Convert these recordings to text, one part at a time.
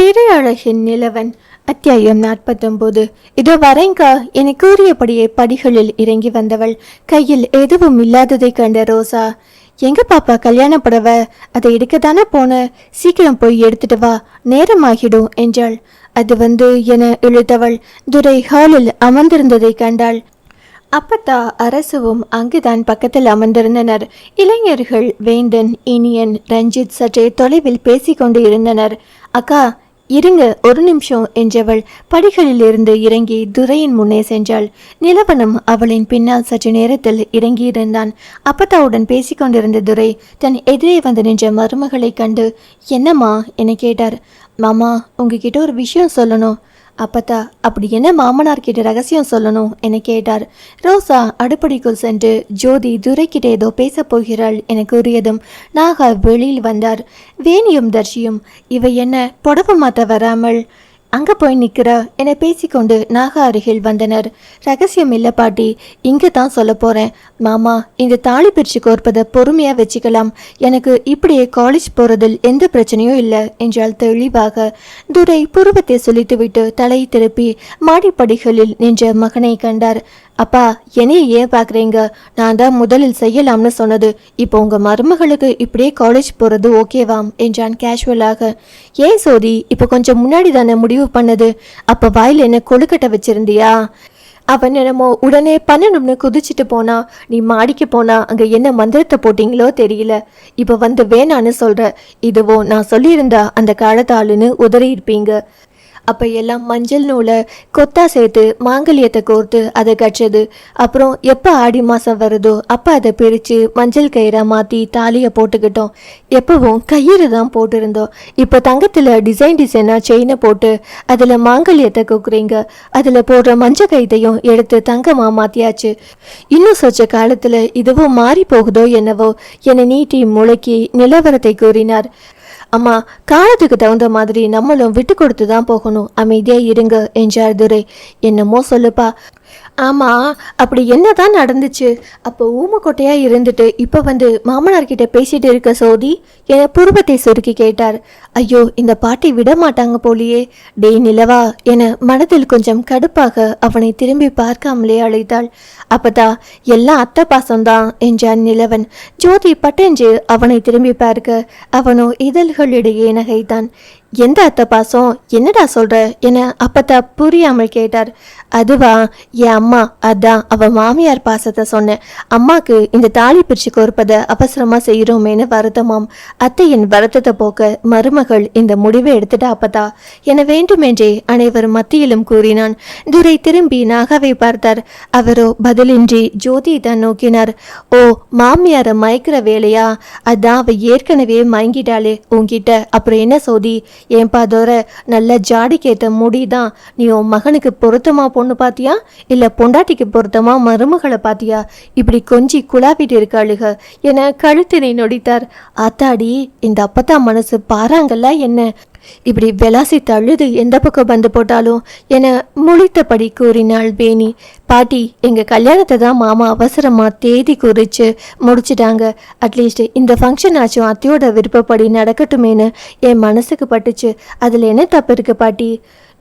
பேரழகின் நிலவன் அத்தியாயம் நாற்பத்தொன்பது. இதோ வரைங்க என கூறியபடியே படிகளில் இறங்கி வந்தவள் கையில் எதுவும் இல்லாததை கண்ட ரோசா. எங்க பாப்பா கல்யாண புடவை? அதை எடுக்கத்தானே போன? சீக்கிரம் போய் எடுத்துட்டு வா நேரமாகிடும் என்றாள். அது வந்து என இழுத்தவள் துரை ஹாலில் அமர்ந்திருந்ததை கண்டாள். அப்பத்தா அரசுவும் அங்குதான் பக்கத்தில் அமர்ந்திருந்தனர். இளைஞர்கள் வேந்தன் இனியன் ரஞ்சித் சற்றே தொலைவில் பேசிக்கொண்டு இருந்தனர். அக்கா இருங்க ஒரு நிமிஷம் என்றவள் படிகளில் இருந்து இறங்கி துரையின் முன்னே சென்றாள். நிலவனும் அவளின் பின்னால் சற்று நேரத்தில் இறங்கியிருந்தான். அப்பத்தாவுடன் பேசிக்கொண்டிருந்த துரை தன் எதிரே வந்து நின்ற மருமகளைக் கண்டு என்னம்மா? என கேட்டார். மாமா உங்ககிட்ட ஒரு விஷயம் சொல்லணும். அப்பத்தா அப்படி என்ன மாமனார் கிட்ட ரகசியம் சொல்லணும் என கேட்டார். ரோசா அடுப்படிக்குள் சென்று ஜோதி துரைக்கிட்ட ஏதோ பேசப் போகிறாள் என கூறியதும் நாகா வெளியில் வந்தார். வேணியும் தர்ஷியும் இவை என்ன புடவை மாத்த வராமல் அங்க போய் நிக்கிறா என பேசிக்கொண்டு நாகா அருகில் வந்தனர். ரகசியம் இல்ல பாட்டி இங்க தான் சொல்ல போறேன். மாமா இந்த தாலி பிரிச்சு கோர்ப்பதை பொறுமையா வச்சுக்கலாம். எனக்கு இப்படியே காலேஜ் போறதில் எந்த பிரச்சனையும் இல்லை என்றால் தெளிவாக. துரை புருவத்தை சொல்லித்துவிட்டு தலையை திருப்பி மாடிப்படிகளில் நின்ற மகனை கண்டார். அப்பா என்னைய ஏன் பார்க்குறீங்க? நான் தான் முதலில் செய்யலாம்னு சொன்னது. இப்போ உங்கள் மருமகளுக்கு இப்படியே காலேஜ் போகிறது ஓகேவாம் என்றான் கேஷுவலாக ஏன் சோதி இப்போ கொஞ்சம் முன்னாடி தானே முடிவு பண்ணது? அப்போ வாயில் என்ன கொழுக்கட்டை வச்சிருந்தியா? அவன் என்னமோ உடனே பண்ணணும்னு குதிச்சிட்டு போனா நீ மாடிக்கு போனா அங்கே என்ன மந்திரத்தை போட்டிங்களோ தெரியல. இப்போ வந்து வேணான்னு சொல்கிற இதுவோ நான் சொல்லியிருந்தா அந்த காலத்து ஆளுன்னு உதறி இருப்பீங்க அப்போ எல்லாம் மஞ்சள் நூலை கொத்தா சேர்த்து மாங்கல்யத்தை கோர்த்து அதை கட்டுறது அப்புறம் எப்போ ஆடி மாதம் வருதோ அப்போ அதை பிரித்து மஞ்சள் கயிறா மாற்றி தாலியை போட்டுக்கிட்டோம். எப்பவும் கயிறு தான் போட்டிருந்தோம். இப்போ தங்கத்தில் டிசைன் டிசைனாக செயினை போட்டு அதில் மாங்கல்யத்தை கொக்குறீங்க. அதில் போடுற மஞ்சள் கயிறையும் எடுத்து தங்கமாக மாற்றியாச்சு இன்னும் சொச்ச காலத்தில் இதுவும் மாறி போகுதோ என்னவோ என்னை நீட்டி முழக்கி நிலவரத்தை கூறினார். அம்மா காலத்துக்கு தகுந்த மாதிரி நம்மளும் விட்டு கொடுத்து தான் போகணும். அமைதியாக இருங்க என்றார் துரை. என்னமோ சொல்லுப்பா. ஆமாம் அப்படி என்னதான் நடந்துச்சு? அப்போ ஊமக்கொட்டையாக இருந்துட்டு இப்போ வந்து மாமனார் கிட்ட பேசிட்டு இருக்க சோதி என புருவத்தை சுருக்கி கேட்டார். ஐயோ இந்த பாட்டி விட மாட்டாங்க போலியே. டேய் நிலவா என மனதில் கொஞ்சம் கடுப்பாக அவனை திரும்பி பார்க்காமலே அழைத்தாள். அப்பதா எல்லாம் அத்தை பாசம்தான் என்றான் நிலவன். ஜோதி பட்டென்று அவனை திரும்பி பார்க்க அவனோ இதழ்களிடையே நகைத்தான். எந்த அத்தை பாசம்? என்னடா சொல்கிற என அப்பத்தா புரியாமல் கேட்டார். அதுவா என் அம்மா அதான் அவள் மாமியார் பாசத்தை சொன்னேன். அம்மாக்கு இந்த தாலி பிரித்து கொடுப்பதை அவசரமாக செய்கிறோமேனு வருத்தமாம். அத்தையின் வருத்தத்தை போக்க மருமகள் இந்த முடிவை எடுத்துட்டா அப்பதா என வேண்டுமென்றே அனைவரும் மத்தியிலும் கூறினான். துரை திரும்பி நாகாவை பார்த்தார். அவரோ பதிலின்றி ஜோதி தான் நோக்கினார். ஓ மாமியாரை மயக்கிற வேலையா? அதான் அவள் ஏற்கனவே மயங்கிட்டாளே உங்ககிட்ட அப்புறம் என்ன சோதி? ஏன்பா தோர நல்ல ஜாடிக்கேத்த முடிதான். நீ உன் மகனுக்கு பொருத்தமா பொண்ணு பாத்தியா? இல்ல பொண்டாட்டிக்கு பொருத்தமா மருமகளை பாத்தியா? இப்படி கொஞ்சி குழாவிட்டு இருக்காளுக. என கழுத்தினை நொடித்தார். ஆத்தாடி இந்த அப்பத்தா மனசு பாறாங்கல்ல என்ன? இப்படி விளாசி தழுது எந்த பக்கம் வந்து போட்டாலும் என முழித்தபடி கூறினாள் பேணி. பாட்டி எங்கள் கல்யாணத்தை தான் மாமா அவசரமாக தேதி குறித்து முடிச்சிட்டாங்க. அட்லீஸ்ட் இந்த ஃபங்க்ஷன் ஆச்சும் அத்தையோட விருப்பப்படி நடக்கட்டுமேனு என் மனசுக்கு பட்டுச்சு. அதில் என்ன தப்பு இருக்குது பாட்டி?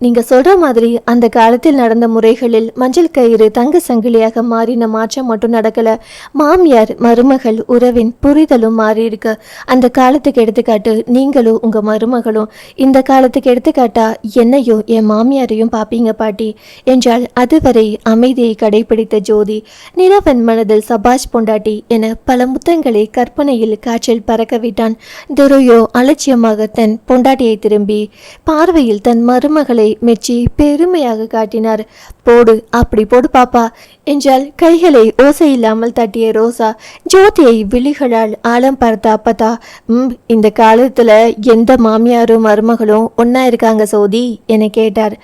நீங்க சொல்ற மாதிரி அந்த காலத்தில் நடந்த முறைகளில் மஞ்சள் கயிறு தங்க சங்கிலியாக மாறின மாற்றம் மட்டும் நடக்கல. மாமியார் மருமகள் உறவின் புரிதலும் மாறி இருக்கு. அந்த காலத்துக்கு எடுத்துக்காட்டு நீங்களும் உங்க மருமகளும். இந்த காலத்துக்கு எடுத்துக்காட்டா என்னையும் என் மாமியாரையும் பாப்பீங்க பாட்டி. என்றால் அதுவரை அமைதியை கடைபிடித்த ஜோதி நிலவன் மனதில் சபாஷ் பொண்டாட்டி என பல முத்தங்களை கற்பனையில் காற்றில் பறக்க விட்டான். துரையோ அலட்சியமாக தன் பொண்டாட்டியை திரும்பி பார்வையில் தன் மருமகளை மெச்சி பெருமையாக காட்டினார். போடு அப்படி போடு பாப்பா என்றால் கைகளை ஓசை இல்லாமல் தட்டிய ரோசா ஜோதியை விழிகளால் ஆழம் பார்த்த அப்பதா ம் இந்த காலத்துல எந்த மாமியாரும் மருமகளும் ஒன்னா இருக்காங்க சோதி என கேட்டார்.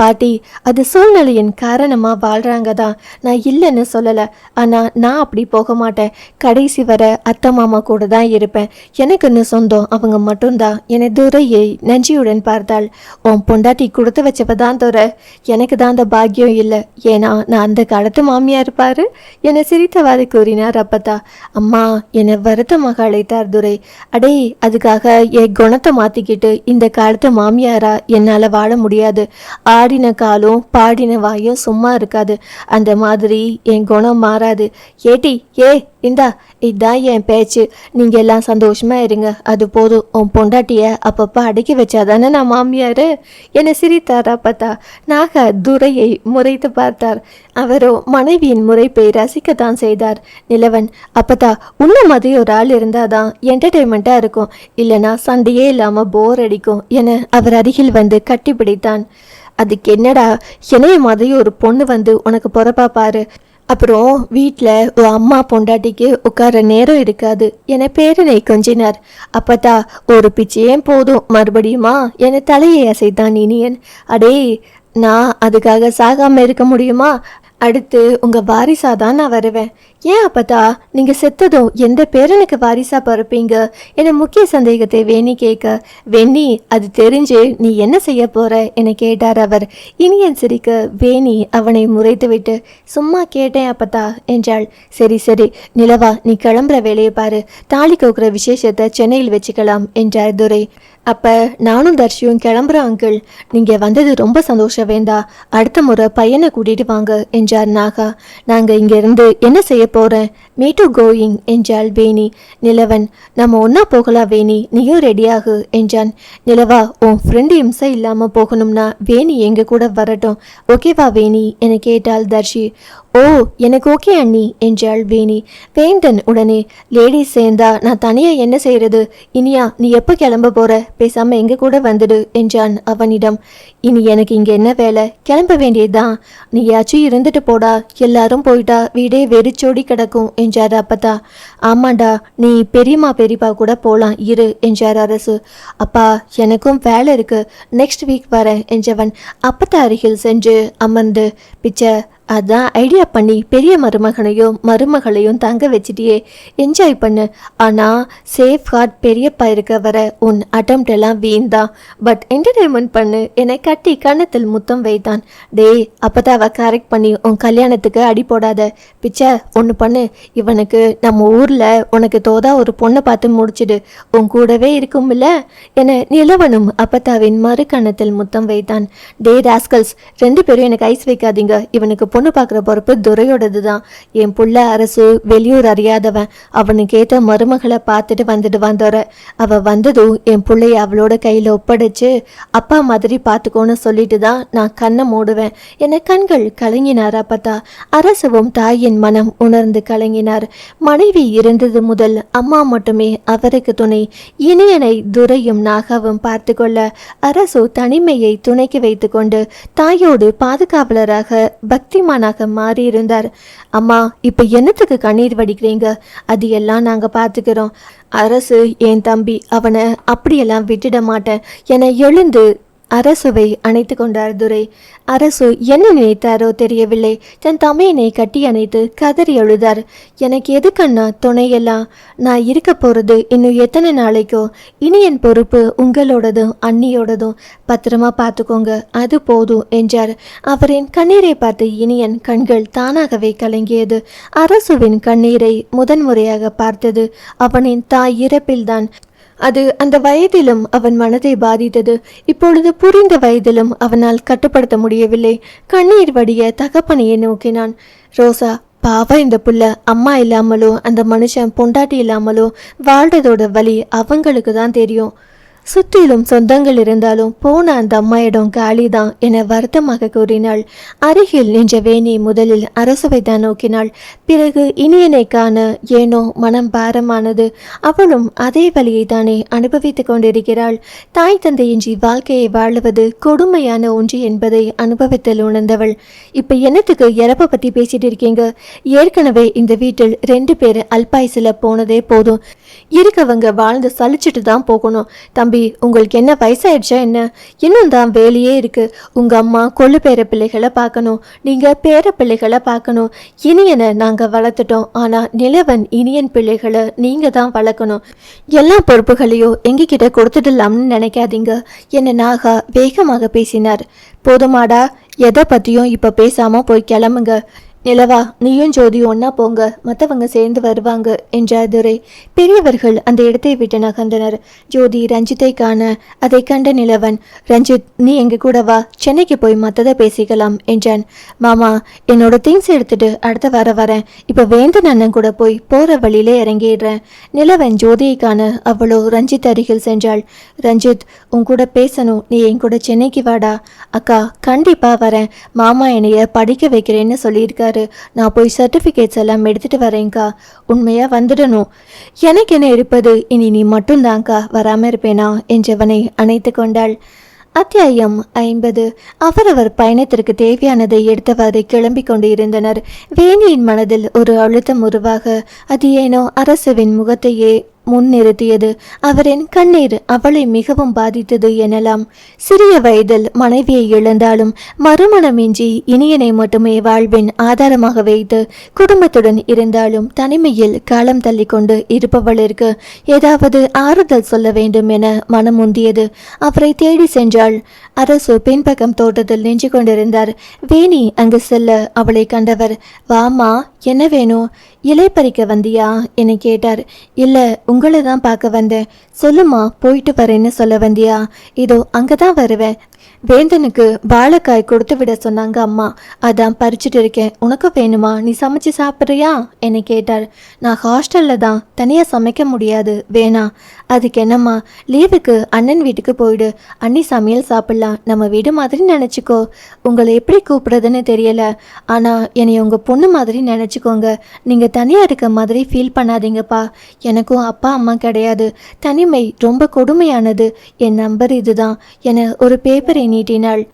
பாட்டி அது சூழ்நிலையின் காரணமாக வாழ்கிறாங்க தான் நான் இல்லைன்னு சொல்லலை. ஆனால் நான் அப்படி போக மாட்டேன். கடைசி வர அத்தை மாமா கூட தான் இருப்பேன். எனக்குன்னு சொந்தம் அவங்க மட்டும்தான் என்னை துரையை நஞ்சியுடன் பார்த்தாள். உன் பொண்டாட்டி கொடுத்து வச்சப்ப தான் துரை. எனக்கு தான் அந்த பாக்கியம் இல்லை. ஏன்னா நான் அந்த காலத்து மாமியாக இருப்பார் என்னை சிரித்தவாறு கூறினார் அப்பத்தா. அம்மா என்னை வருத்தமாக அழைத்தார் துரை. அடே அதுக்காக என் குணத்தை மாற்றிக்கிட்டு இந்த காலத்து மாமியாரா? என்னால் வாழ முடியாது. ஆ ஆடின காலும் பாடின வாயும் சும்மா இருக்காது. அந்த மாதிரி என் குணம் மாறாது. ஏட்டி ஏ இந்தா இதான் என் பேச்சு. நீங்க எல்லாம் சந்தோஷமா இருங்க. அது போதும். உன் பொண்டாட்டியை அப்பப்போ அடக்கி வச்சாதானே நான் மாமியார்? என்னை சிரித்தாரா பார்த்தா. நாக துரையை முறைத்து பார்த்தார். அவரோ மனைவியின் முறைப்பை ரசிக்கத்தான் செய்தார். நிலவன் அப்பத்தா உன்ன மாதிரி ஒரு ஆள் இருந்தாதான் என்டர்டெயின்மெண்ட்டாக இருக்கும். இல்லைனா சண்டையே இல்லாமல் போர் அடிக்கும் என அவர் அருகில் வந்து கட்டிப்பிடித்தான். அதுக்கு என்னடா என்னைய மாதிரி ஒரு பொண்ணு வந்து உனக்கு பிறப்பா பாரு. அப்புறம் வீட்டில் உன் அம்மா பொண்டாட்டிக்கு உட்கார நேரம் இருக்காது. என பேரனை கொஞ்சினார். அப்பதா ஒரு பிச்சையும் போதும். மறுபடியுமா? என தலையை அசைத்தான் இனியன். அடே நான் அதுக்காக சாகாமல் இருக்க முடியுமா? அடுத்து உங்கள் வாரிசாக தான் நான் வருவேன். ஏன் அப்பதா நீங்கள் செத்ததும் எந்த பேரனுக்கு வாரிசா பிறப்பீங்க? என முக்கிய சந்தேகத்தை வேணி கேட்க. வெண்ணி அது தெரிஞ்சு நீ என்ன செய்ய போற? என கேட்டார் அவர். இனியன் சிரிக்க வேணி அவனை முறைத்துவிட்டு சும்மா கேட்டேன் அப்பதா என்றாள். சரி சரி நிலவா நீ கிளம்புற வேலையை பாரு. தாலி கோக்குற விசேஷத்தை சென்னையில் வச்சுக்கலாம் என்றார் துரை. அப்போ நானும் தர்ஷியும் கிளம்புறோம் அங்கிள் நீங்கள் வந்தது ரொம்ப சந்தோஷம் வேண்டா. அடுத்த முறை பையனை கூட்டிட்டு வாங்க என்றார் நாகா. நாங்கள் இங்கேருந்து என்ன செய்ய போகிறேன் மீ டு கோயிங் என்றாள் வேணி. நிலவன் நம்ம ஒன்றா போகலாம் வேணி? நீயும் ரெடியாகு என்றான். நிலவா உன் ஃப்ரெண்டு இம்சை இல்லாமல் போகணும்னா வேணி எங்கள் கூட வரட்டும். ஓகேவா வேணி என கேட்டாள் தர்ஷி. ஓ எனக்கு ஓகே அண்ணி என்றாள் வேணி. வேண்டன் உடனே லேடிஸ் சேர்ந்தா நான் தனியாக என்ன செய்யறது இனியா நீ எப்போ கிளம்ப போற? பேசாம எங்க கூட வந்துடு என்றான் அவனிடம். இனி எனக்கு இங்க என்ன வேலை? கிளம்ப வேண்டியதுதான். நீயாச்சும் இருந்துட்டு போடா. எல்லாரும் போயிட்டா வீடே வெறிச்சோடி கிடக்கும் என்றார் அப்பதா. ஆமாண்டா நீ பெரியம்மா பெரியப்பா கூட போலாம் இரு என்றார் அரசு. அப்பா எனக்கும் வேலை இருக்கு. நெக்ஸ்ட் வீக் வரேன் என்றவன். அப்பத்தா அருகில் சென்று அமர்ந்து பிச்சை அதான் ஐடியா பண்ணி பெரிய மருமகனையும் மருமகளையும் தங்க வச்சுட்டியே. என்ஜாய் பண்ணு. ஆனால் சேஃப் ஹார்ட் பெரியப்பா இருக்க வர உன் அட்டம் எல்லாம் வீண் தான். பட் என்டர்டைன்மெண்ட் பண்ணு. என்னை கட்டி கண்ணத்தில் முத்தம் வைத்தான். டேய் அப்பதான் அவள் கரெக்ட் பண்ணி உன் கல்யாணத்துக்கு அடி போடாத. பிச்சை ஒன்று பண்ணு. இவனுக்கு நம்ம ஊரில் உனக்கு தோதா ஒரு பொண்ணை பார்த்து முடிச்சிடு. உன் கூடவே இருக்கும்ல? என நிலவனும் அப்பத்தாவின் மறு கணத்தில் முத்தம் வைத்தான். டே ராஸ்கல்ஸ் ரெண்டு பேரும் எனக்கு ஐஸ் வைக்காதீங்க. இவனுக்கு பொண்ணு பார்க்குற பொறுப்பு துரையோடது தான் என் புள்ள அரசு வெளியூர் அறியாதவன். அவனுக்கு ஏற்ற மருமகளை பார்த்துட்டு வந்துட்டு வந்தோற. அவ வந்ததும் என் பிள்ளைய அவளோட கையில் ஒப்படைச்சு அப்பா மாதிரி பார்த்துக்கோன்னு சொல்லிட்டு தான் நான் கண்ணை மூடுவேன். என கண்கள் கலங்கினார் பார்த்தா அரசவும் தாயின் மனம் உணர்ந்து கலங்கினார். மனைவி இருந்தது முதல் அம்மா மட்டுமே அவருக்கு துணை. இனியனை துரையும் நாகாவும் பார்த்து கொள்ள அரசு தனிமையை துணைக்கு வைத்துக்கொண்டு தாயோடு பாதுகாவலராக பக்தி நீதிமானாக மாறியிருந்தார். அம்மா இப்போ என்னத்துக்கு கண்ணீர் வடிக்கிறீங்க? அது எல்லாம் நாங்கள் பார்த்துக்கிறோம். அரசு என் தம்பி அவனை அப்படியெல்லாம் விட்டுட மாட்டேன். என எழுந்து அரசுவை அணைத்து கொண்டார் துரை. அரசு என்ன நினைத்தாரோ தெரியவில்லை. தன் தமையனை கட்டி அணைத்து கதறி அழுதார். எனக்கு எதுக்கண்ணா துணையெல்லாம்? நான் இருக்க போறது இன்னும் எத்தனை நாளைக்கோ? இனி என் பொறுப்பு உங்களோடதும் அண்ணியோடதும் பத்திரமா பார்த்துக்கோங்க. அது போதும் என்றார். அவரின் கண்ணீரை பார்த்து இனியன் கண்கள் தானாகவே கலங்கியது. அரசுவின் கண்ணீரை முதன்முறையாக பார்த்தது அவனின் தாய் இறப்பில்தான். அது அந்த வயதிலும் அவன் மனதை பாதித்தது. இப்பொழுது புரிந்த வயதிலும் அவனால் கட்டுப்படுத்த முடியவில்லை. கண்ணீர் வடிய தகப்பனையை நோக்கினான். ரோசா பாவம் இந்த புள்ள. அம்மா இல்லாமலோ அந்த மனுஷன் பொண்டாட்டி இல்லாமலோ வாழ்றதோட வழி அவங்களுக்கு தான் தெரியும். சுற்றிலும் சொந்தங்கள் இருந்தாலும் போன அந்த அம்மாயிடம் காலிதான் என வருத்தமாக கூறினாள். அருகில் நின்ற வேணி முதலில் அரசுவை தான் நோக்கினாள். பிறகு இனியனை காண ஏனோ மனம் பாரமானது. அவளும் அதே வழியை தானே அனுபவித்துக் கொண்டிருக்கிறாள். தாய் தந்தையின்றி வாழ்க்கையை வாழுவது கொடுமையான ஒன்று என்பதை அனுபவத்தில் உணர்ந்தவள். இப்ப என்னத்துக்கு இறப்பை பத்தி பேசிட்டு இருக்கீங்க? ஏற்கனவே இந்த வீட்டில் ரெண்டு பேர் அல்பாயுசில் போனதே போதும். இருக்கவங்க வாழ்ந்து சலிச்சிட்டு தான் போகணும். தம்பி உங்களுக்கு என்ன வயசாயிடுச்சா என்ன? இன்னும் தான் வேலையே இருக்கு. உங்கள் அம்மா கொள்ளு பேர பிள்ளைகளை பார்க்கணும். நீங்கள் பேர பிள்ளைகளை பார்க்கணும். இனியனை நாங்கள் வளர்த்துட்டோம். ஆனால் நிலவன் இனியன் பிள்ளைகளை நீங்கள் தான் வளர்க்கணும். எல்லா பொறுப்புகளையும் எங்ககிட்ட கொடுத்துடலாம்னு நினைக்காதீங்க. என்ன நாகா வேகமாக பேசினார். போதுமாடா எதை பற்றியும் இப்போ பேசாமல் போய் கிளம்புங்க. நிலவா நீயும் ஜோதி ஒன்னா போங்க. மற்றவங்க சேர்ந்து வருவாங்க என்றார் துரை பெரியவர்கள் அந்த இடத்தை விட்டு நகர்ந்தனர். ஜோதி ரஞ்சித்தை காண அதை கண்ட நிலவன் ரஞ்சித் நீ எங்க கூட வா. சென்னைக்கு போய் மற்றதை பேசிக்கலாம் என்றான். மாமா என்னோட திங்ஸ் எடுத்துட்டு அடுத்த வர வரேன். இப்போ வேந்தன் அண்ணன் கூட போய் போற வழியிலே இறங்கிடுறேன். நிலவன் ஜோதியை காண அவளோ ரஞ்சித் அருகில் சென்றாள். ரஞ்சித் உன் கூட பேசணும். நீ என் கூட சென்னைக்கு வாடா. அக்கா கண்டிப்பா வரேன். மாமா என்னைய படிக்க வைக்கிறேன்னு சொல்லியிருக்காரு. நான் போய் சர்டிஃபிகேட்ஸ் எல்லாம் எடுத்துட்டு வரேங்க்கா உண்மையா வந்துடணும். எனக்கு என்ன இருப்பது? இனி நீ மட்டும்தான்க்கா வராம இருப்பேனா? என்றவனை அணைத்து கொண்டாள். அத்தியாயம் ஐம்பது. அவரவர் பயணத்திற்கு தேவையானதை எடுத்தவாறு கிளம்பி கொண்டு இருந்தனர் வேணியின் மனதில் ஒரு அழுத்தம் உருவாக அது ஏனோ அரசுவின் முகத்தையே முன்னிறுத்தியது. அவரின் கண்ணீர் அவளை மிகவும் பாதித்தது எனலாம். சிறிய வயதில் மனைவியை இழந்தாலும் மறுமணமின்றி இனியனை மட்டுமே வாழ்வின் ஆதாரமாக வைத்து குடும்பத்துடன் இருந்தாலும் தனிமையில் காலம் தள்ளி கொண்டு இருப்பவளிற்கு ஏதாவது ஆறுதல் சொல்ல வேண்டும் என மனம் முந்தியது அவரை தேடி சென்றாள். அரசு பின்பக்கம் தோட்டத்தில் நின்று கொண்டிருந்தார். வேணி அங்கு செல்ல அவளை கண்டவர் வாமா என்ன வேணும் இலை பறிக்க வந்தியா? என கேட்டார். இல்ல உங்களை தான் பார்க்க வந்தேன் சொல்லுமா போயிட்டு வரேன்னு சொல்ல வந்தியா? இதோ அங்கதான் வருவேன். வேந்தனுக்கு வாழைக்காய் கொடுத்து விட சொன்னாங்க அம்மா. அதான் பறிச்சுட்டு இருக்கேன். உனக்கு வேணுமா? நீ சமைச்சு சாப்பிட்றியா? என்னை கேட்டார் நான் ஹாஸ்டல்ல தான். தனியா சமைக்க முடியாது. வேணா. அதுக்கு என்னம்மா லீவுக்கு அண்ணன் வீட்டுக்கு போயிடு. அண்ணி சமையல் சாப்பிட்லாம். நம்ம வீடு மாதிரி நினச்சிக்கோ. உங்களை எப்படி கூப்பிடுறதுன்னு தெரியல. ஆனால் என்னை உங்கள் பொண்ணு மாதிரி நினச்சிக்கோங்க. நீங்கள் தனியாக இருக்க மாதிரி ஃபீல் பண்ணாதீங்கப்பா. எனக்கும் அப்பா அம்மா கிடையாது. தனிமை ரொம்ப கொடுமையானது. என் நம்பர் இதுதான். என ஒரு பேப்பரை நீட்டினாள்.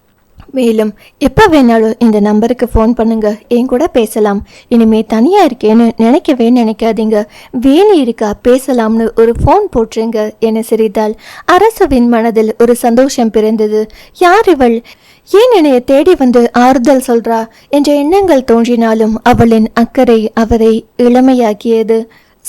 மேலும் எப்போ வேணாலும் இந்த நம்பருக்கு ஃபோன் பண்ணுங்க. என் கூட பேசலாம். இனிமே தனியாக இருக்கேன்னு நினைக்கவே நினைக்காதீங்க. வேணி இருக்கா? பேசலாம்னு ஒரு ஃபோன் போட்டுருங்க என சிரித்தாள் அரசுவின் மனதில் ஒரு சந்தோஷம் பிறந்தது. யார் இவள்? ஏன் என்னைய தேடி வந்து ஆறுதல் சொல்றா? என்ற எண்ணங்கள் தோன்றினாலும் அவளின் அக்கறை அவரை இளமையாக்கியது.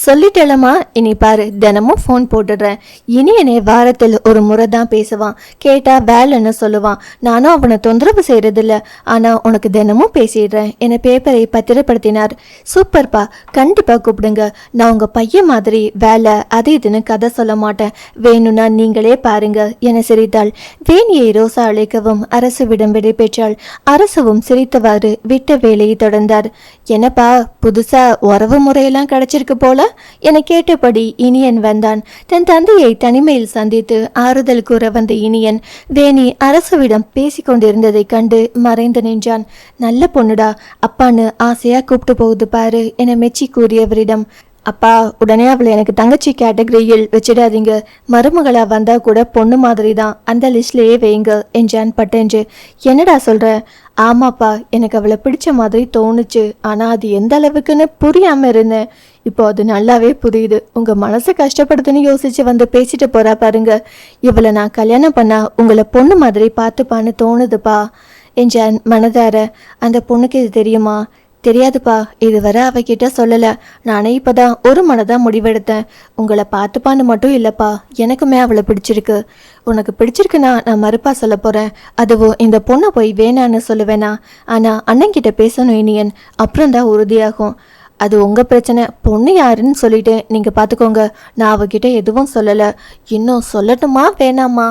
சொல்லிட்டலமா இனி பாரு தினமும் ஃபோன் போட்டுடுறேன். இனி என்னை வாரத்தில் ஒரு முறை தான் பேசுவான். கேட்டால் வேலைன்னு சொல்லுவான். நானும் அவனை தொந்தரவு செய்கிறதில்ல ஆனால் உனக்கு தினமும் பேசிடுறேன். என்னை பேப்பரை பத்திரப்படுத்தினார். சூப்பர்ப்பா கண்டிப்பாக கூப்பிடுங்க. நான் உங்கள் பையன் மாதிரி வேலை அது இதுன்னு கதை சொல்ல மாட்டேன். வேணும்னா நீங்களே பாருங்க. என சிரித்தாள். வேணியை ரோசா அழைக்கவும் அரசுவிடம் விடைபெற்றாள் அரசுவும் சிரித்தவாறு விட்ட வேலையை தொடர்ந்தார். என்னப்பா புதுசா உறவு முறையெல்லாம் கிடைச்சிருக்கு போல? என கேட்டபடி இனியன் வந்தான். தன் தந்தையை தனிமையில் சந்தித்து ஆறுதல் கூற வந்த இனியன் வேணி அரசுவிடம் பேசிக்கொண்டிருந்ததைக் கண்டு மறைந்து நின்றான். நல்ல பொண்ணுடா அப்பான்னு ஆசையா கூப்பிட்டு போகுது பாரு என மெச்சி கூறியவரிடம் அப்பா உடனே அவளை எனக்கு தங்கச்சி கேட்டகரியில் வச்சிடாதீங்க. மருமகளா வந்தா கூட பொண்ணு மாதிரி தான் அந்த லிஸ்ட்லயே வைங்க என்றான் பட்டென்று. என்னடா சொல்ற? ஆமாப்பா எனக்கு அவளை பிடிச்ச மாதிரி தோணுச்சு. ஆனா அது எந்த அளவுக்குன்னு புரியாம இருந்தேன். இப்போ அது நல்லாவே புரியுது. உங்க மனசை கஷ்டப்படுதுன்னு யோசிச்சு வந்து பேசிட்டு போறா பாருங்க. இவளை நான் கல்யாணம் பண்ணா உங்களை பொண்ணு மாதிரி பார்த்துப்பான்னு தோணுதுப்பா. என்றான் மனதார அந்த பொண்ணுக்கு இது தெரியுமா? தெரியாதுப்பா. இதுவரை அவகிட்ட சொல்லலை. நானே இப்பதான் ஒரு மனதாக முடிவெடுத்தேன். உங்களை பார்த்துப்பான்னு மட்டும் இல்லைப்பா. எனக்குமே அவளை பிடிச்சிருக்கு. உனக்கு பிடிச்சிருக்குன்னா நான் மறுப்பா சொல்ல போகிறேன் அதுவும் இந்த பொண்ணை போய் வேணான்னு சொல்லுவேனா? ஆனா அண்ணன்கிட்ட பேசணும் இனியன். அப்புறம் தான் உறுதியாகும். அது உங்கள் பிரச்சனை. பொண்ணு யாருன்னு சொல்லிட்டு நீங்கள் பார்த்துக்கோங்க நான் அவகிட்ட எதுவும் சொல்லலை. இன்னும் சொல்லட்டுமா? வேணாமா?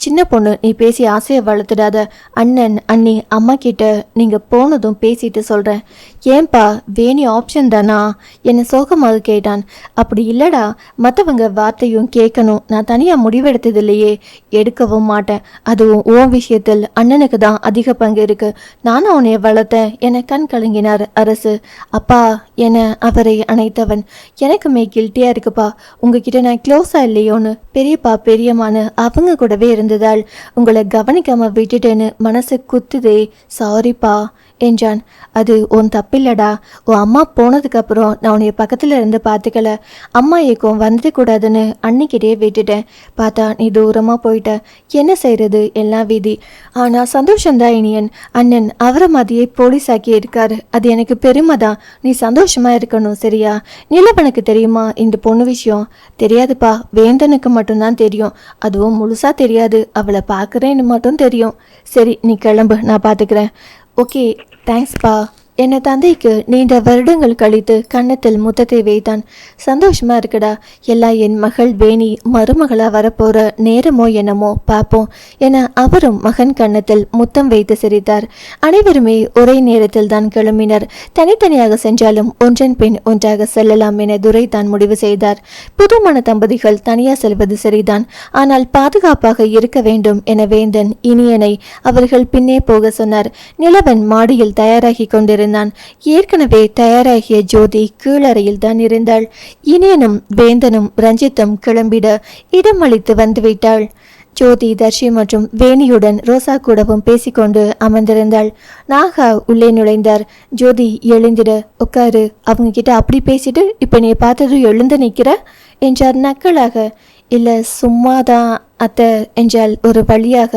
சின்ன பொண்ணு நீ பேசி ஆசையை வளர்த்துடாத. அண்ணன் அண்ணி அம்மா கிட்ட நீங்கள் போனதும் பேசிட்டு சொல்கிறேன் ஏன்பா வேணி ஆப்ஷன் தானா? என்னை சோகமாக கேட்டான். அப்படி இல்லடா மற்றவங்க வார்த்தையும் கேட்கணும். நான் தனியாக முடிவெடுத்தது இல்லையே எடுக்கவும் மாட்டேன். அதுவும் ஓ விஷயத்தில். அண்ணனுக்கு தான் அதிக பங்கு இருக்கு. நானும் உன்னை வளர்த்தேன். என கண் கலங்கினார் அரசு. அப்பா என அவரை அணைத்தவன். எனக்குமே கில்ட்டியாக இருக்குப்பா. உங்ககிட்ட நான் க்ளோஸாக இல்லையோன்னு பெரியப்பா பெரியம்மான்னு அவங்க கூடவே இருந்ததால் உங்களை கவனிக்காமல் விட்டுட்டேன்னு மனசு குத்துதே. சாரிப்பா என்றான். அது உன் தப்பில்லடா. உன் அம்மா போனதுக்கப்புறம் நான் உன்னைய பக்கத்தில் இருந்து பார்த்துக்கல அம்மா ஏக்கம் வந்துடக்கூடாதுன்னு அன்னிக்கிட்டே விட்டுட்டேன். பார்த்தா நீ தூரமாக போயிட்ட. என்ன செய்கிறது எல்லாம் விதி. ஆனால் சந்தோஷம்தான் இனியன். அண்ணன் அவரை மாதிரியே போலீஸ் ஆக்கி இருக்காரு. அது எனக்கு பெருமை தான் நீ சந்தோஷமாக இருக்கணும் சரியா? நிலவனுக்கு தெரியுமா? இந்த பொண்ணு விஷயம்? தெரியாதுப்பா. வேந்தனுக்கு மட்டும்தான் தெரியும். அதுவும் முழுசாக தெரியாது. அவளை பார்க்குறேன்னு மட்டும் தெரியும். சரி நீ கிளம்பு. நான் பார்த்துக்கிறேன் ஓகே. Thanks, Paul. என் தந்தைக்கு நீண்ட வருடங்கள் கழித்து கன்னத்தில் முத்தத்தை வைத்தான். சந்தோஷமா இருக்குடா. எல்லாம் என் மகள் வேணி மருமகளா வரப்போற நேரமோ என்னமோ பார்ப்போம் என அவரும் மகன் கன்னத்தில் முத்தம் வைத்து சிரித்தார். அனைவருமே ஒரே நேரத்தில் தான் கிளம்பினர். தனித்தனியாக சென்றாலும் ஒன்றன் பின் ஒன்றாக செல்லலாம் என துரை தான் முடிவு செய்தார். புதுமண தம்பதிகள் தனியா செல்வது சரிதான் ஆனால் பாதுகாப்பாக இருக்க வேண்டும் என வேந்தன் இனியனை அவர்கள் பின்னே போக சொன்னார். நிலவன் மாடியில் தயாராகி கொண்டிருந்தான் ஏற்கனவே தயாராகிய ஜோதி கீழறையில் தான் இருந்தாள். இனியனும் வேந்தனும் ரஞ்சித்தும் கிளம்பிட இடமளித்து வந்துவிட்டாள். ஜோதி தர்ஷி மற்றும் வேணியுடன் ரோசா கூடவும் பேசிக்கொண்டு அமர்ந்திருந்தாள். நாகா உள்ளே நுழைந்தார். ஜோதி எழுந்திட உட்காரு. அவங்க கிட்ட அப்படி பேசிட்டு இப்ப நீ பார்த்ததும் எழுந்து நிக்கிற? என்றார் நக்கலாக. இல்ல சும்மாதான். அத்தை என்றால் ஒரு வழியாக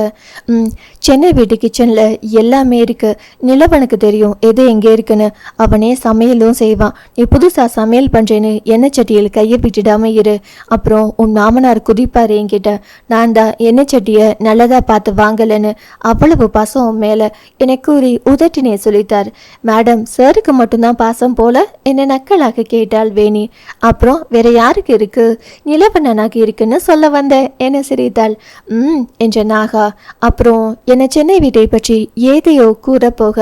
"ம், சென்னை வீட்டு கிச்சனில் எல்லாமே இருக்குது நிலவனுக்கு தெரியும் எது எங்கே இருக்குன்னு. அவனே சமையலும் செய்வான். நீ புதுசாக சமையல் பண்ணுறேன்னு எண்ணெய் சட்டியில் கையை விட்டுடாமல் இரு. அப்புறம் உன் மாமனார் குதிப்பார் என்கிட்ட. நான் தான் எண்ணெய் சட்டியை நல்லதாக பார்த்து வாங்கலைன்னு அவ்வளவு பாசம் மேலே எனக்கு கூறி உதட்டினே சொல்லித்தார் மேடம் சாருக்கு மட்டும்தான் பாசம் போல? என்னை நக்கலாக கேட்டாள் வேணி. அப்புறம் வேற யாருக்கு இருக்குது நிலவண்ணனாக்கு இருக்குன்னு சொல்ல வந்தேன். என்ன சரி சிரித்தாள் ம் என்ற நாகா. அப்புறம் என்னை சென்னை வீட்டை பற்றி ஏதையோ கூற போக.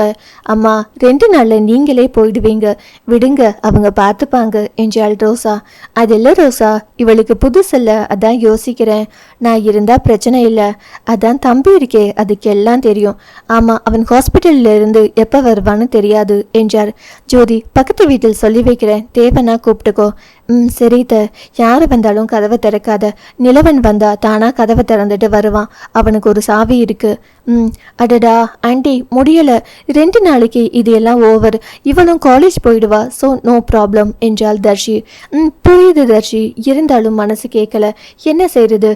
அம்மா ரெண்டு நாள்ல நீங்களே போயிடுவீங்க. விடுங்க அவங்க பார்த்துப்பாங்க என்றாள் ரோசா. அது ரோசா இவளுக்கு புதுசல்ல அதான் யோசிக்கிறேன். நான் இருந்தா பிரச்சனை இல்லை. அதான் தம்பி இருக்கே அதுக்கு எல்லாம் தெரியும். ஆமா அவன் ஹாஸ்பிட்டலில் இருந்து எப்ப வருவான்னு தெரியாது என்றார். ஜோதி பக்கத்து வீட்டில் சொல்லி வைக்கிறேன். தேவனா கூப்பிட்டுக்கோ. ம் சரி த. யார் வந்தாலும் கதவை திறக்காத. நிலவன் வந்தா தானா கதவை திறந்துட்டு வருவான். அவனுக்கு ஒரு சாவி இருக்கு. ம் அடடா ஆண்டி முடியலை. ரெண்டு நாளைக்கு இது எல்லாம் ஓவர். இவனும் காலேஜ் போயிடுவா ஸோ நோ ப்ராப்ளம் என்றாள் தர்ஷி. ம் புரியுது தர்ஷி. இருந்தாலும் மனசு கேட்கல என்ன செய்யறது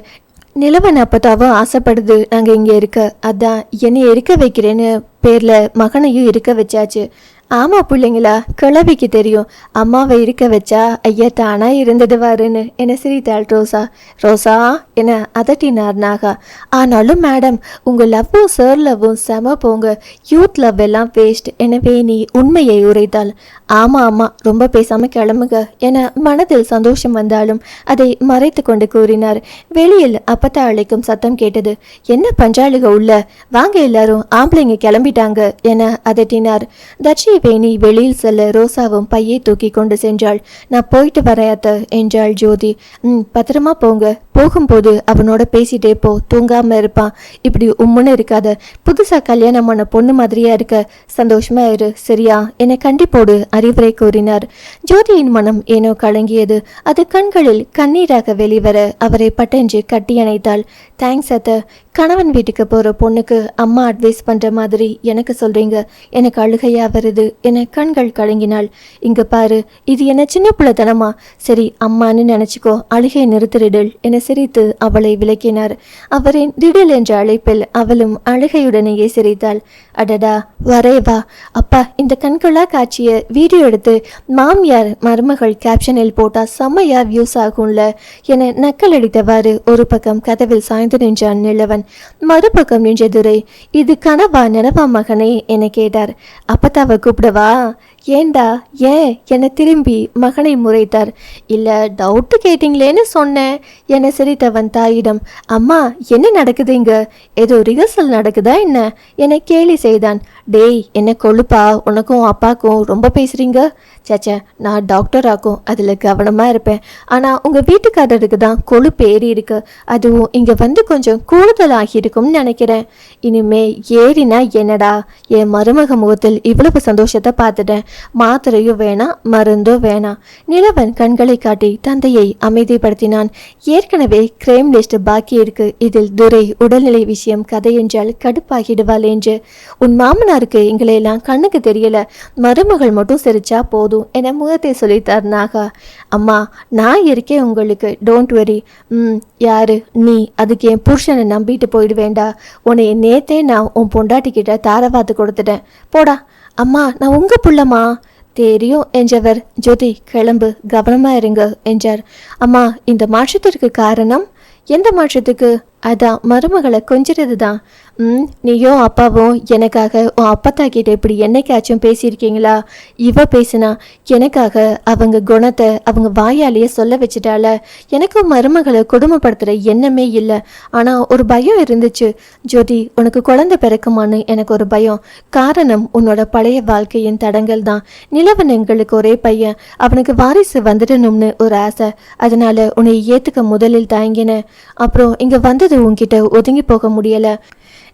நிலவன் அப்பதாவும் ஆசைப்படுது நாங்கள் இங்கே இருக்க. அதான் என்னை இருக்க வைக்கிறேன்னு பேரில் மகனையும் இருக்க வச்சாச்சு. ஆமா பிள்ளைங்களா கிளவிக்கு தெரியும். அம்மாவை இருக்க வச்சா ஐயா தானா இருந்தது வாருன்னு. என சிரித்தாள் ரோசா. ரோசா என அதட்டினார் நாகா. ஆனாலும் மேடம் உங்கள் லவ்வும் சார் லவ்வும் செம போங்க. யூத் லவ் எல்லாம் வேஸ்ட் எனவே நீ உண்மையை உரைத்தாள் ஆமா ஆமா. ரொம்ப பேசாம கிளம்புங்க. என மனதில் சந்தோஷம் வந்தாலும் அதை மறைத்து கொண்டு கூறினார். வெளியில் அப்பத்தா அழைக்கும் சத்தம் கேட்டது. என்ன பஞ்சாளிக உள்ள? வாங்க எல்லாரும். ஆம்பளைங்க கிளம்பிட்டாங்க. என அதட்டினார். தட்சி வேணி வெளியில் செல்ல ரோசாவும் பையை தூக்கி கொண்டு சென்றாள். நான் போயிட்டு வரேன் அத்தை என்றாள் ஜோதி. ம் பத்திரமா போங்க. போகும்போது அவனோட பேசிட்டே போ தூங்காம இருப்பான் இப்படி உம்முன்னு இருக்காத. புதுசா கல்யாணம் பண்ண பொண்ணு மாதிரியா இருக்க. சந்தோஷமா இரு சரியா? என்னை கண்டிப்போடு அறிவுரை கூறினார். ஜோதியின் மனம் ஏனோ கலங்கியது. அது கண்களில் கண்ணீராக வெளிவர அவரை பட்டென்று கட்டி அணைத்தாள். தேங்க்ஸ் அத்த. கணவன் வீட்டுக்கு போற பொண்ணுக்கு அம்மா அட்வைஸ் பண்ற மாதிரி எனக்கு சொல்றீங்க. எனக்கு அழுகையா வருது என கண்கள் கலங்கினாள். இங்க பாரு இது என்ன சின்ன பிள்ளைத்தனமா? சரி அம்மான்னு நினைச்சுக்கோ. அழுகையை நிறுத்திடுல் என சிரித்து அவளை விளக்கினார் அவரின் திடீர் என்ற அழைப்பில் அவளும் அழுகையுடனேயே சிரித்தாள். அடடா வரேவா அப்பா இந்த கண்கொள்ளா காட்சியை வீடியோ எடுத்து மாமியார் மருமகள் கேப்ஷனில் போட்டா செம்மையா வியூஸ் ஆகும்ல என நக்கலடித்தவாறு ஒரு பக்கம் கதவில் சாய்ந்து நின்றான் நிலவன். மறுபக்கம் நின்ற துரை இது கனவா நினவா மகனே என கேட்டார். அப்பத்தாவை கூப்பிடவா? ஏண்டா? ஏன்? என்னை திரும்பி மகனை முறைத்தார். இல்லை டவுட்டு கேட்டீங்களேன்னு சொன்னேன். என்னை சிரித்தவன் தாயிடம் அம்மா என்ன நடக்குது இங்க? ஏதோ ரிஹர்சல் நடக்குதா என்ன? என கேலி செய்தான். டேய் என்ன கொழுப்பா? உனக்கும் அப்பாக்கும் ரொம்ப பேசுறீங்க? சேச்சே நான் டாக்டராக்கும் அதில் கவனமாக இருப்பேன். ஆனால் உங்கள் வீட்டுக்காரருக்கு தான் கொழுப்பு ஏறி இருக்கு. அதுவும் இங்கே வந்து கொஞ்சம் கூடுதலாக இருக்கும்னு நினைக்கிறேன். இனிமே ஏறினா என்னடா? என் மருமக முகத்தில் இவ்வளவு சந்தோஷத்தை பார்த்துட்டேன். மாத்திரையும் வேணாம் மருந்தும் வேணாம் நிலவன் கண்களை காட்டி தந்தையை அமைதிப்படுத்தினான். ஏற்கனவே கிரைம் லிஸ்ட் பாக்கி இருக்கு. இதில் துரை உடல்நிலை விஷயம் கதை என்றால் கடுப்பாகிடுவாள் என்று. உன் மாமனாருக்கு எங்களையெல்லாம் கண்ணுக்கு தெரியல. மருமகள் மட்டும் சிரிச்சா போதும் என முகத்தை சொல்லித்தார் நாகா. அம்மா நான் இருக்கேன் உங்களுக்கு. டோன்ட் வெரி ம் யாரு? நீ. அதுக்கு என் புருஷனை நம்பிட்டு போயிடுவேண்டா. உன்னை நேத்தே நான் உன் பொண்டாட்டி கிட்ட தாரவாத்து கொடுத்துட்டேன். போடா. அம்மா நான் உங்க புள்ளம்மா. தெரியும் என்றவர். ஜோதி கிளம்பு. கவனமா இருங்க என்றார். அம்மா இந்த மாற்றத்திற்கு காரணம்? எந்த மாற்றத்துக்கு? அதான் மருமகளை கொஞ்சிறது தான் ம் நீயும் அப்பாவும் எனக்காக உன் அப்பத்தா கிட்ட இப்படி என்னைக்காச்சும் பேசியிருக்கீங்களா? இவ பேசினா எனக்காக அவங்க குணத்தை அவங்க வாயாலேயே சொல்ல வச்சுட்டால எனக்கும் மருமகளை கொடுமைப்படுத்துகிற எண்ணமே இல்லை. ஆனால் ஒரு பயம் இருந்துச்சு. ஜோதி உனக்கு குழந்தை பிறக்குமான்னு எனக்கு ஒரு பயம். காரணம் உன்னோட பழைய வாழ்க்கையின் தடங்கள் தான். நிலவன் எங்களுக்கு ஒரே பையன். அவனுக்கு வாரிசு வந்துடணும்னு ஒரு ஆசை. அதனால உன்னை ஏற்றுக்க முதலில் தயங்கினேன். அப்புறம் இங்கே வந்தது உன்கிட்ட ஒதுங்கி போக முடியலை.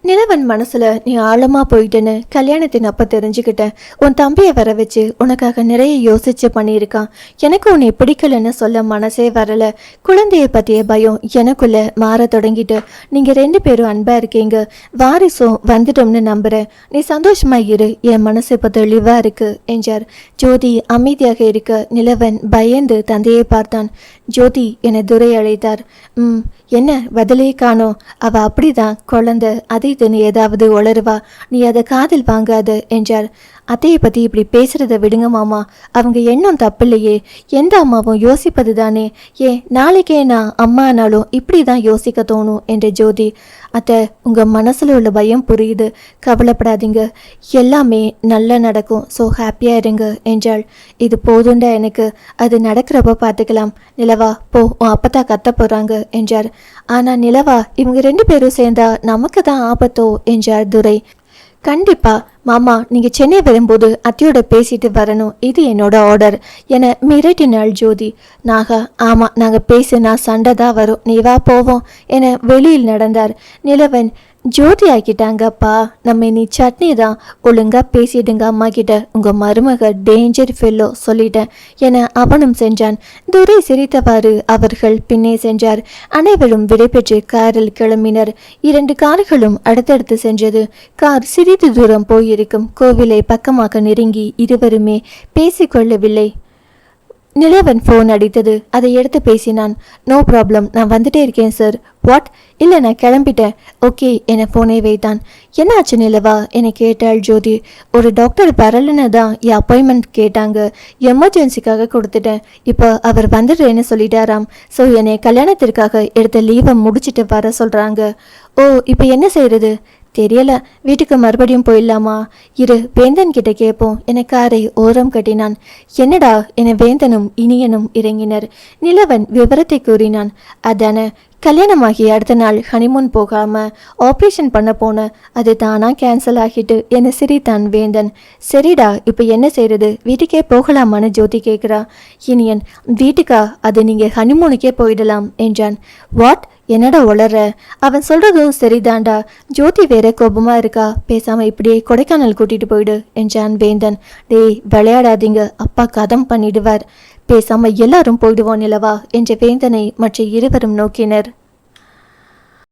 நிலவன் மனசுல நீ ஆழமா போயிட்டேன்னு கல்யாணத்தின் அப்ப தெரிஞ்சுக்கிட்டேன் உன் தம்பியை வர வச்சு உனக்காக நிறைய யோசிச்சு பண்ணியிருக்கான். எனக்கு உன்னை பிடிக்கலன்னு சொல்ல மனசே வரல. குழந்தைய பத்திய பயம் எனக்குள்ள மாற தொடங்கிட்டு நீங்க ரெண்டு பேரும் அன்பா இருக்கீங்க. வாரிசும் வந்துட்டோம்னு நம்புறேன். நீ சந்தோஷமா இரு. என் மனசு இப்ப தெளிவா இருக்கு என்றார். ஜோதி அமைதியாக இருக்க நிலவன் பயந்து தந்தையை பார்த்தான். ஜோதி என துரை அழைத்தார் ம் என்ன? பதிலே காணோம். அவ அப்படிதான். குழந்தை. அதை இதுன்னு ஏதாவது உளருவா நீ அதை காதில் வாங்காத என்றார் அத்தையை பற்றி இப்படி பேசுகிறத விடுங்க மாமா. அவங்க எண்ணம் தப்பில்லையே. எந்த அம்மாவும் யோசிப்பது தானே ஏன் நாளைக்கே நான் அம்மானாலும் இப்படி தான் யோசிக்க தோணும் என்ற ஜோதி. அத்தை உங்கள் மனசில் உள்ள பயம் புரியுது. கவலைப்படாதீங்க. எல்லாமே நல்லா நடக்கும். ஸோ ஹாப்பியாக இருங்க என்றாள். இது போதுண்டா எனக்கு. அது நடக்கிறப்ப பார்த்துக்கலாம் நிலவா போ உன் அப்பத்தா கத்த போகிறாங்க என்றார். ஆனால் நிலவா இவங்க ரெண்டு பேரும் சேர்ந்தா நமக்கு தான் ஆபத்தோ என்றார் துரை. கண்டிப்பா. மாமா நீங்க சென்னை வரும்போது அத்தையோட பேசிட்டு வரணும். இது என்னோட ஆர்டர் என மிரட்டினாள் ஜோதி. நாகா ஆமா நாங்க பேசினா சண்டை தான் வரும். நீ வா போவோம் என வெளியில் நடந்தார். நிலவன் ஜோதி ஆக்கிட்டாங்கப்பா நம்ம நீ சட்னி தான் ஒழுங்காக பேசிடுங்க அம்மா கிட்ட. உங்கள் மருமக டேஞ்சர் ஃபெல்லோ சொல்லிட்டேன். என அவனும் சென்றான். துரை சிரித்தவாறு அவர்கள் பின்னே சென்றார். அனைவரும் விடைபெற்று காரில் கிளம்பினர். இரண்டு கார்களும் அடுத்தடுத்து சென்றது. கார் சிறிது தூரம் போயிருக்கும் கோவிலை பக்கமாக நெருங்கி இருவருமே பேசிக்கொள்ளவில்லை. நிலவன் ஃபோன் அடித்தது. அதை எடுத்து பேசினான். நோ ப்ராப்ளம் நான் வந்துட்டே இருக்கேன் சார் வாட் இல்லை நான் கிளம்பிட்டேன். ஓகே என ஃபோனை வைத்தான். என்னாச்சு நிலவா? என கேட்டாள் ஜோதி. ஒரு டாக்டர் வரலன்னு தான் என் அப்பாயின்மெண்ட் கேட்டாங்க. எமர்ஜென்சிக்காக கொடுத்துட்டேன். இப்போ அவர் வந்துடுறேன்னு சொல்லிட்டாராம். ஸோ என்னை கல்யாணத்திற்காக எடுத்த லீவை முடிச்சிட்டு வர சொல்கிறாங்க ஓ இப்போ என்ன செய்கிறது தெரியல. வீட்டுக்கு மறுபடியும் போயிடலாமா? இரு வேந்தன் கிட்ட கேட்போம். என காரை ஓரம் கட்டினான். என்னடா? என வேந்தனும் இனியனும் இறங்கினர். நிலவன் விவரத்தை கூறினான். அதான கல்யாணமாகி அடுத்த நாள் ஹனிமூன் போகாம ஆப்ரேஷன் பண்ண போன அது தானா கேன்சல் ஆகிட்டு என சிரித்தான் வேந்தன். சரிடா இப்போ என்ன செய்யறது வீட்டுக்கே போகலாமான்னு ஜோதி கேட்குறா. இனியன் வீட்டுக்கா? அது நீங்க ஹனிமூனுக்கே போயிடலாம் என்றான். வாட் என்னடா உளற? அவன் சொல்றதும் சரிதான்டா. ஜோதி வேற கோபமா இருக்கா? பேசாம இப்படியே கொடைக்கானல் கூட்டிட்டு போயிடு என்றான் வேந்தன். டேய் விளையாடாதீங்க. அப்பா கதம் பண்ணிடுவார். பேசாம எல்லாரும் போயிடுவோம் நிலவா என்ற வேந்தனை மற்ற இருவரும் நோக்கினர்.